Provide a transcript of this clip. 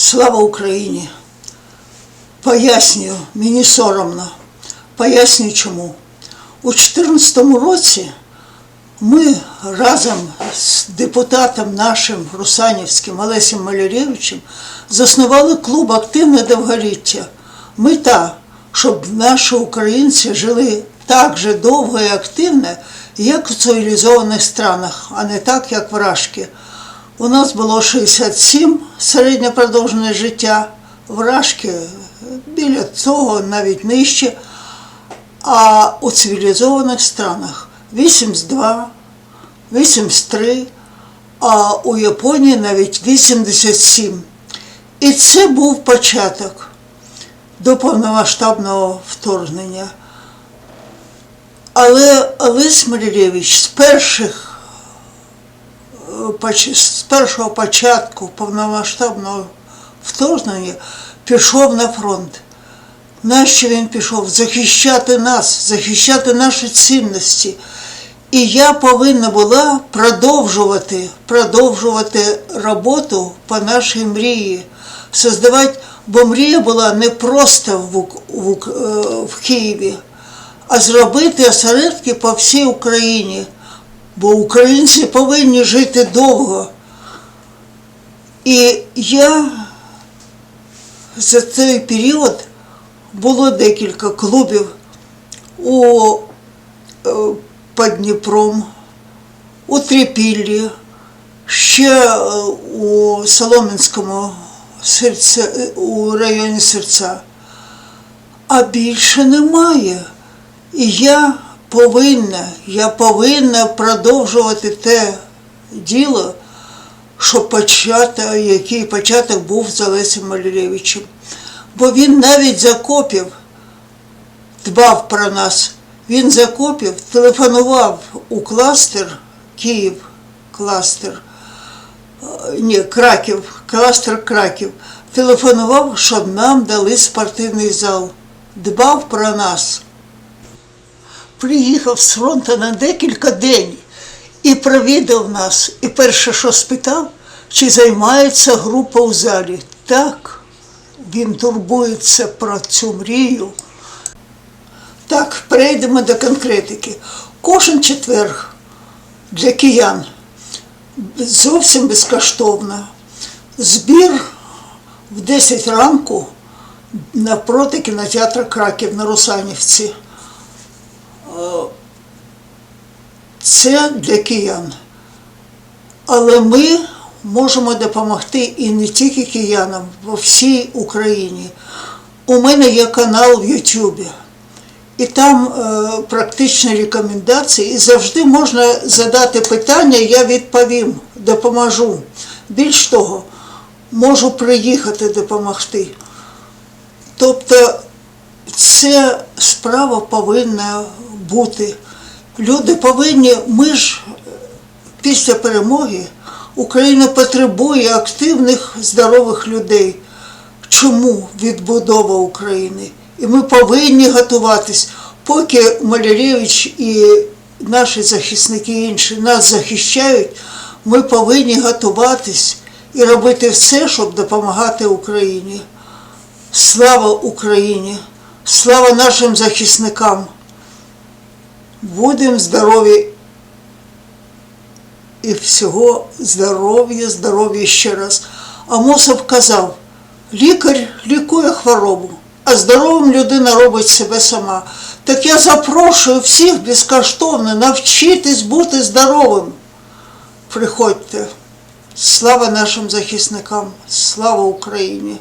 Слава Україні! Пояснюю, мені соромно. Пояснюю чому. У 2014 році ми разом з депутатом нашим Русанівським Олесем Маляревичем заснували клуб Активне довголіття. Мета, щоб наші українці жили так же довго і активно, як у цивілізованих странах, а не так, як вражки. У нас було 67 середнє продовжене життя, вражки біля цього навіть нижче. А у цивілізованих странах 82, 83, а у Японії навіть 87. І це був початок до повномасштабного вторгнення. Але Олесь Маляревич з перших з першого початку повномасштабного вторгнення пішов на фронт. Нащо він пішов? Захищати нас, захищати наші цінності. І я повинна була продовжувати, продовжувати роботу по нашій мрії, создавати, бо мрія була не просто в, в, е, в Києві, а зробити осередки по всій Україні. Бо українці повинні жити довго. І я за цей період було декілька клубів у е, під Дніпром, у Трипіллі, ще е, у Солом'янському серце, у районі серця. А більше немає. І я повинна, я повинна продовжувати те діло, що почати, який початок був з Олесем Маляревичем. Бо він навіть з окопів дбав про нас. Він з окопів телефонував у кластер Київ, кластер, е, ні, Краків, кластер Краків. Телефонував, щоб нам дали спортивний зал. Дбав про нас. Приїхав з фронту на декілька день і провідав нас. І перше, що спитав, чи займається група у залі. Так, він турбується про цю мрію. Так, перейдемо до конкретики. Кожен четверг для киян зовсім безкоштовно. Збір в 10 ранку напроти кінотеатру Краків на Русанівці. Це для киян. Але ми можемо допомогти і не тільки киянам, во всій Україні. У мене є канал в Ютубі. І там е, практичні рекомендації, і завжди можна задати питання, я відповім, допоможу. Більш того, можу приїхати допомогти. Тобто ця справа повинна бути. Люди повинні, ми ж е, після перемоги Україна потребує активних, здорових людей. Чому відбудова України? І ми повинні готуватись, поки Маляревич і наші захисники інші нас захищають, ми повинні готуватись і робити все, щоб допомагати Україні. Слава Україні! Слава нашим захисникам! Будемо здорові і всього здоров'я, здоров'я ще раз. А Мосов казав, лікар лікує хворобу, а здоровим людина робить себе сама. Так я запрошую всіх безкоштовно навчитись бути здоровим. Приходьте. Слава нашим захисникам, слава Україні!